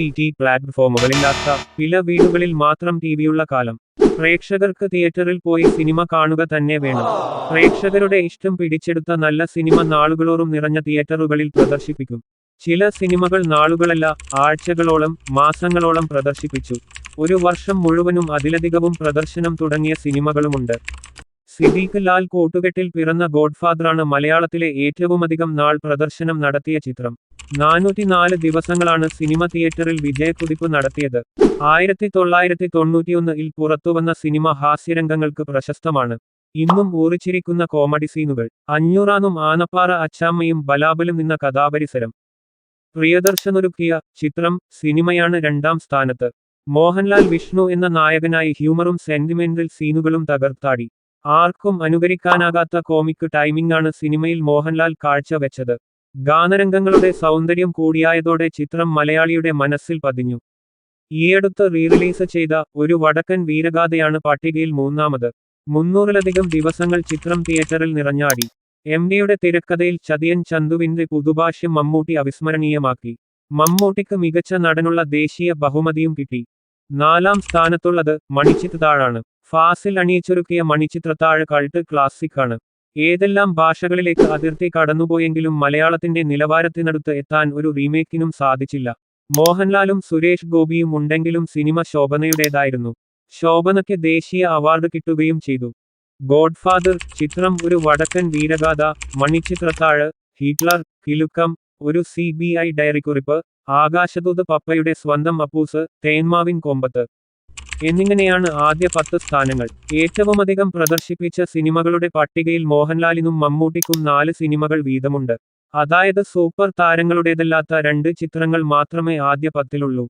T T പ്ലാറ്റ്ഫോമുകളില്ലാത്ത ചില വീടുകളിൽ മാത്രം ടിവിയുള്ള കാലം. പ്രേക്ഷകർക്ക് തിയേറ്ററിൽ പോയി സിനിമ കാണുക തന്നെ വേണം. പ്രേക്ഷകരുടെ ഇഷ്ടം പിടിച്ചെടുത്ത നല്ല സിനിമ നാളുകളോറും നിറഞ്ഞ തിയേറ്ററുകളിൽ പ്രദർശിപ്പിക്കും. ചില സിനിമകൾ നാളുകളല്ല ആഴ്ചകളോളം മാസങ്ങളോളം പ്രദർശിപ്പിച്ചു. ഒരു വർഷം മുഴുവനും അതിലധികവും പ്രദർശനം തുടങ്ങിയ സിനിമകളുമുണ്ട്. സിദ്ദീഖ് ലാൽ കോട്ടുകെട്ടിൽ പിറന്ന ഗോഡ്ഫാദറാണ് മലയാളത്തിലെ ഏറ്റവുമധികം നാൾ പ്രദർശനം നടത്തിയ ചിത്രം. നാനൂറ്റിനാല് ദിവസങ്ങളാണ് സിനിമ തിയേറ്ററിൽ വിജയക്കുതിപ്പ് നടത്തിയത്. ആയിരത്തി തൊള്ളായിരത്തി തൊണ്ണൂറ്റിയൊന്നിൽ പുറത്തുവന്ന സിനിമ ഹാസ്യരംഗങ്ങൾക്ക് പ്രശസ്തമാണ്. ഇന്നും ഊറിച്ചിരിക്കുന്ന കോമഡി സീനുകൾ അഞ്ഞൂറാനും ആനപ്പാറ അച്ചാമ്മയും ബലാബലും നിന്ന കഥാപരിസരം. പ്രിയദർശനൊരുക്കിയ ചിത്രം സിനിമയാണ് രണ്ടാം സ്ഥാനത്ത്. മോഹൻലാൽ വിഷ്ണു എന്ന നായകനായി ഹ്യൂമറും സെന്റിമെന്റൽ സീനുകളും തകർത്താടി. ആർക്കും അനുകരിക്കാനാകാത്ത കോമിക് ടൈമിംഗാണ് സിനിമയിൽ മോഹൻലാൽ കാഴ്ചവെച്ചത് ഗാനരംഗങ്ങളുടെ സൗന്ദര്യം കൂടിയായതോടെ ചിത്രം മലയാളിയുടെ മനസ്സിൽ പതിഞ്ഞു. ഈയടുത്ത് റീറിലീസ് ചെയ്ത ഒരു വടക്കൻ വീരഗാഥയാണ് പട്ടികയിൽ മൂന്നാമത്. മുന്നൂറിലധികം ദിവസങ്ങൾ ചിത്രം തിയേറ്ററിൽ നിറഞ്ഞാടി. എം ഡിയുടെ തിരക്കഥയിൽ ചതിയൻ ചന്തുവിന്റെ പുതുഭാഷ്യം മമ്മൂട്ടി അവിസ്മരണീയമാക്കി. മമ്മൂട്ടിക്ക് മികച്ച നടനുള്ള ദേശീയ ബഹുമതിയും കിട്ടി. നാലാം സ്ഥാനത്തുള്ളത് മണിച്ചിത്രത്താഴാണ് ഫാസിൽ അണിയിച്ചൊരുക്കിയ മണിച്ചിത്രത്താഴ് കൾട്ട് ക്ലാസിക് ആണ്. ഏതെല്ലാം ഭാഷകളിലേക്ക് അതിർത്തി കടന്നുപോയെങ്കിലും മലയാളത്തിന്റെ നിലവാരത്തിനടുത്ത് എത്താൻ ഒരു റീമേക്കിനും സാധിച്ചില്ല. മോഹൻലാലും സുരേഷ് ഗോപിയും ഉണ്ടെങ്കിലും സിനിമ ശോഭനയുടേതായിരുന്നു. ശോഭനയ്ക്ക് ദേശീയ അവാർഡ് കിട്ടുകയും ചെയ്തു. ഗോഡ്ഫാദർ ചിത്രം ഒരു വടക്കൻ വീരഗാഥ മണിച്ചിത്രത്താഴ് ഹിറ്റ്ലർ കിലുക്കം ഒരു C B I Diarykurippu Akashadoothu പപ്പയുടെ സ്വന്തം അപ്പൂസ് തേന്മാവിൻ കൊമ്പത്ത്. എന്നിങ്ങനെയാണ് ആദ്യ പത്ത് സ്ഥാനങ്ങൾ. ഏറ്റവുമധികം പ്രദർശിപ്പിച്ച സിനിമകളുടെ പട്ടികയിൽ മോഹൻലാലിനും മമ്മൂട്ടിക്കും നാല് സിനിമകൾ വീതമുണ്ട്. അതായത് സൂപ്പർ താരങ്ങളുടേതല്ലാത്ത രണ്ട് ചിത്രങ്ങൾ മാത്രമേ ആദ്യ പത്തിലുള്ളൂ.